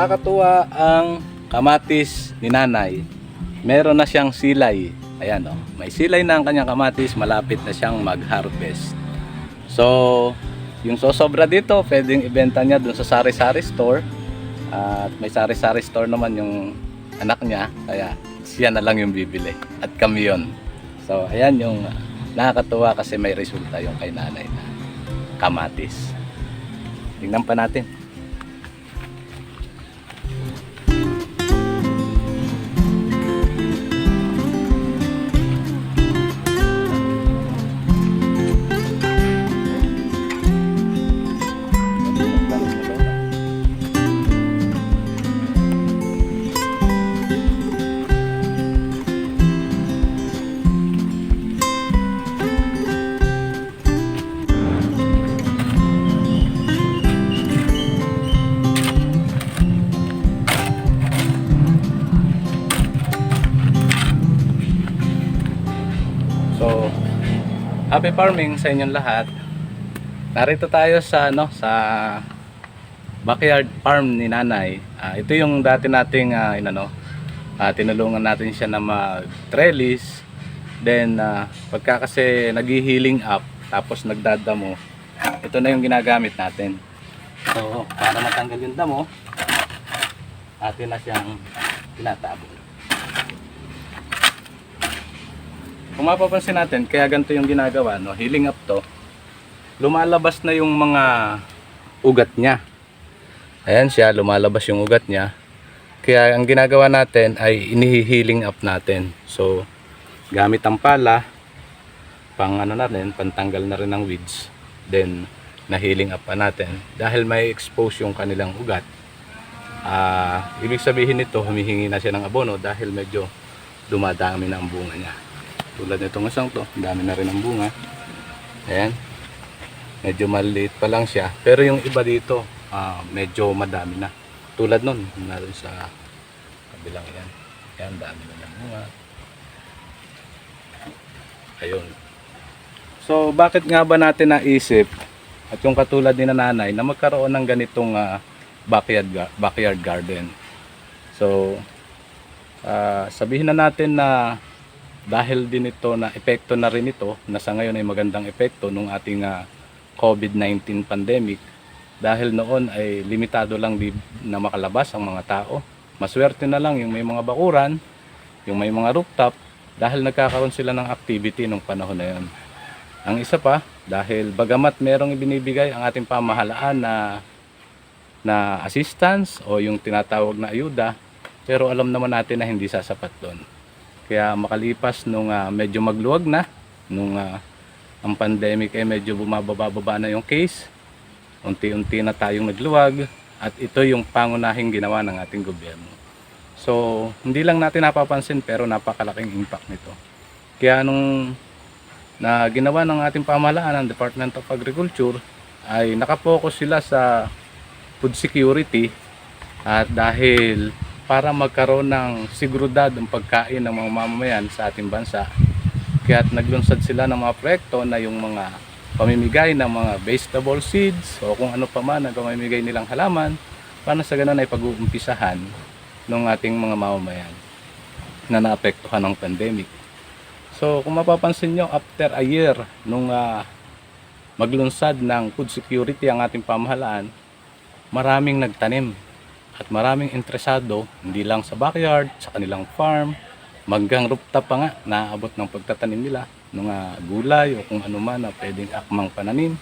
Nakakatuwa ang kamatis ni nanay. Meron na siyang silay. Ayan o. May silay na ang kanyang kamatis. Malapit na siyang mag-harvest. So, yung sosobra dito, pwedeng ibenta niya dun sa sari-sari store. At may sari-sari store naman yung anak niya. Kaya siya na lang yung bibili. At kami yun. So, ayan yung nakakatuwa kasi may resulta yung kay nanay na kamatis. Tingnan pa natin. Happy farming sa inyong lahat. Narito tayo sa ano sa backyard farm ni Nanay. Ah, ito yung dati nating ah, inano, ah, tinulungan natin siya na mag-trellis. Then ah, pagka kasi naghi-healing up tapos nagdadamo, ito na yung ginagamit natin. So, para matanggal yung damo, atin na siyang tinatabon. Kung mapapansin natin, kaya ganito yung ginagawa, no? healing up to, lumalabas na yung mga ugat niya. Ayan siya, lumalabas yung ugat niya. Kaya ang ginagawa natin ay inihihealing up natin. So, gamit ang pala, pang ano na rin, pantanggal na rin ng weeds. Then, na-healing up pa natin. Dahil may expose yung kanilang ugat. Ah, ibig sabihin nito, humihingi na siya ng abono dahil medyo dumadami na ang bunga niya tulad nitong isang to dami na rin ang bunga. Ayan. Medyo maliit pa lang siya. Pero yung iba dito ah, medyo madami na. Tulad nun naroon sa kabilang yan ayan dami na ng bunga. Ayun. So bakit nga ba natin naisip at yung katulad ni nanay na magkaroon ng ganitong ah, backyard, backyard garden? So ah, sabihin na natin na dahil din ito na epekto na rin ito na sa ngayon ay magandang epekto nung ating ah, COVID-19 pandemic. Dahil noon ay limitado lang di, na makalabas ang mga tao. Maswerte na lang yung may mga bakuran yung may mga rooftop dahil nagkakaroon sila ng activity nung panahon na yon ang isa pa dahil bagamat merong ibinibigay ang ating pamahalaan na na assistance o yung tinatawag na ayuda pero alam naman natin na hindi sasapat doon kaya makalipas nung ah, medyo magluwag na, nung ah, ang pandemic ay medyo bumababa na yung case, unti-unti na tayong nagluwag at ito yung pangunahing ginawa ng ating gobyerno. So, hindi lang natin napapansin pero napakalaking impact nito. Kaya nung na ginawa ng ating pamahalaan ng Department of Agriculture ay nakapokus sila sa food security at dahil para magkaroon ng seguridad ang pagkain ng mga mamamayan sa ating bansa. Kaya naglunsad sila ng mga proyekto na yung mga pamimigay ng mga vegetable seeds o kung ano pa man ang pamimigay nilang halaman para sa ganun ay pag-uumpisahan ng ating mga mamamayan na naapektuhan ng pandemic. So kung mapapansin nyo, after a year nung ah, maglunsad ng food security ang ating pamahalaan, maraming nagtanim at maraming interesado hindi lang sa backyard, sa kanilang farm, hanggang rooftop pa nga naabot ng pagtatanim nila ng ah, gulay o kung ano man na pwedeng akmang pananim.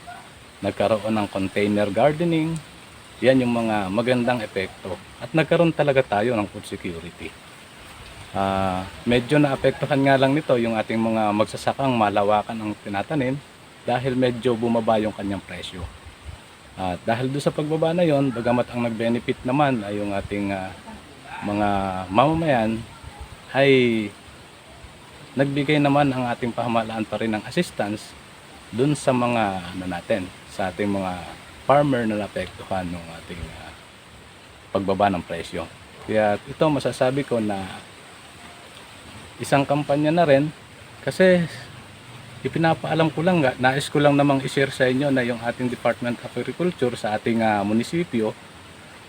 Nagkaroon ng container gardening. Yan yung mga magandang epekto. At nagkaroon talaga tayo ng food security. Ah, medyo naapektuhan nga lang nito yung ating mga magsasakang malawakan ang tinatanim dahil medyo bumaba yung kanyang presyo. At dahil doon sa pagbaba na yon, bagamat ang nag-benefit naman ay yung ating ah, mga mamamayan ay nagbigay naman ang ating pamahalaan pa rin ng assistance dun sa mga ano natin, sa ating mga farmer na naapektuhan ng ating ah, pagbaba ng presyo. Kaya ito masasabi ko na isang kampanya na rin kasi ipinapaalam ko lang, nga, nais ko lang namang i-share sa inyo na yung ating Department of Agriculture sa ating ah, munisipyo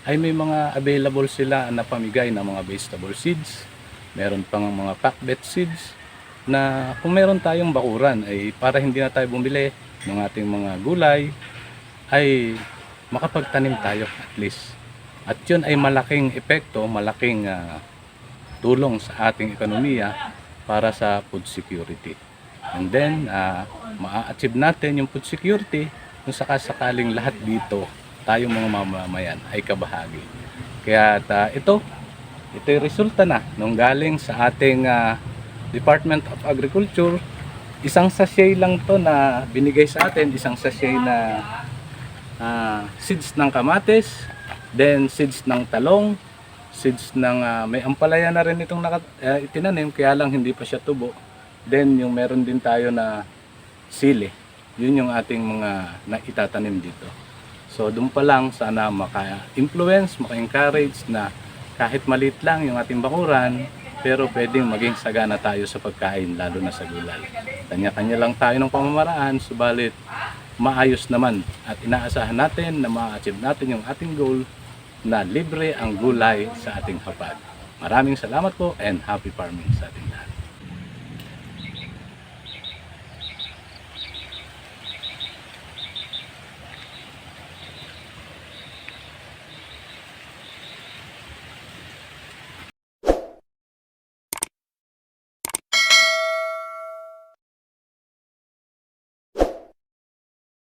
ay may mga available sila na pamigay ng mga vegetable seeds. Meron pang mga packbet seeds na kung meron tayong bakuran ay para hindi na tayo bumili ng ating mga gulay ay makapagtanim tayo at least. At yun ay malaking epekto, malaking ah, tulong sa ating ekonomiya para sa food security. And then, ah, maa-achieve natin yung food security kung sakasakaling lahat dito, tayong mga mamamayan ay kabahagi. Kaya ta, ito, ito yung resulta na nung galing sa ating ah, Department of Agriculture. Isang sachet lang to na binigay sa atin, isang sachet na ah, seeds ng kamatis, then seeds ng talong, seeds ng ah, may ampalaya na rin itong naka, eh, itinanim kaya lang hindi pa siya tubo. Then yung meron din tayo na sili. Yun yung ating mga naitatanim dito. So doon pa lang sana maka-influence, maka-encourage na kahit maliit lang yung ating bakuran, pero pwedeng maging sagana tayo sa pagkain, lalo na sa gulay. Kanya-kanya lang tayo ng pamamaraan, subalit maayos naman at inaasahan natin na ma-achieve natin yung ating goal na libre ang gulay sa ating hapag. Maraming salamat po and happy farming sa ating